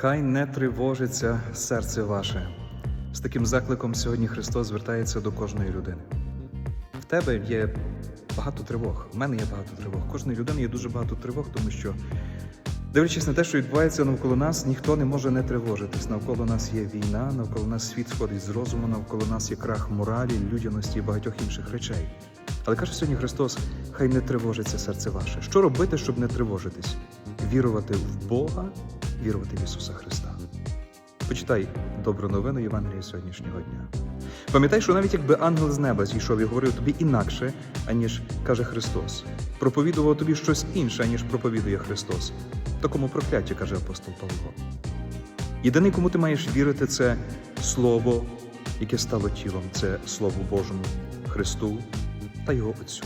Хай не тривожиться серце ваше. З таким закликом сьогодні Христос звертається до кожної людини. В тебе є багато тривог. В мене є багато тривог. Кожної людини є дуже багато тривог, тому що, дивлячись на те, що відбувається навколо нас, ніхто не може не тривожитись. Навколо нас є війна, навколо нас світ сходить з розуму, навколо нас є крах моралі, людяності і багатьох інших речей. Але каже сьогодні Христос: хай не тривожиться серце ваше. Що робити, щоб не тривожитись? Вірувати в Бога, вірувати в Ісуса Христа. Почитай добру новину Євангелія сьогоднішнього дня. Пам'ятай, що навіть якби ангел з неба зійшов і говорив тобі інакше, аніж каже Христос, проповідував тобі щось інше, аніж проповідує Христос. Такому прокляття, каже апостол Павло. Єдиний, кому ти маєш вірити, це Слово, яке стало тілом, це Слову Божому, Христу та Його Отцю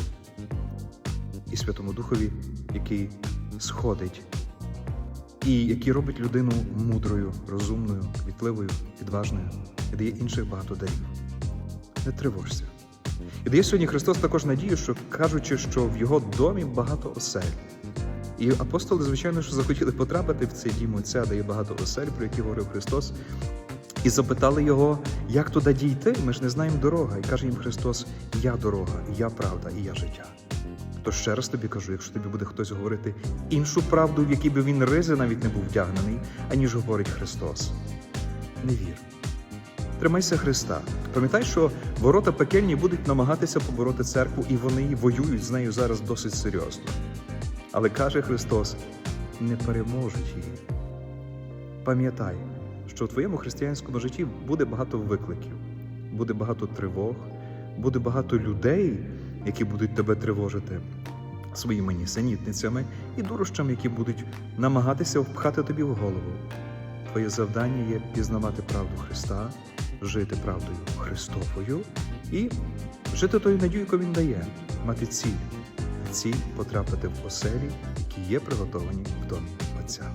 і Святому Духові, який сходить і який робить людину мудрою, розумною, квітливою, відважною і дає інших багато дарів. Не тривожся. І дає сьогодні Христос також надію, що кажучи, що в його домі багато осель. І апостоли, звичайно, що захотіли потрапити в цей дім Отця, де є багато осель, про які говорив Христос, і запитали його, як туди дійти. Ми ж не знаємо дорога. І каже їм Христос: Я дорога, я правда, і я життя. То ще раз тобі кажу, якщо тобі буде хтось говорити іншу правду, в якій би він ризи навіть не був вдягнений, аніж говорить Христос. Не вір. Тримайся Христа. Пам'ятай, що ворота пекельні будуть намагатися побороти церкву, і вони воюють з нею зараз досить серйозно. Але каже Христос: не переможуть її. Пам'ятай, що в твоєму християнському житті буде багато викликів, буде багато тривог, буде багато людей, які будуть тебе тривожити своїми нісенітницями і дурощами, які будуть намагатися впхати тобі в голову. Твоє завдання є пізнавати правду Христа, жити правдою Христовою і жити тою надію, яку Він дає, мати ціль, ціль потрапити в оселі, які є приготовані в домі Отця.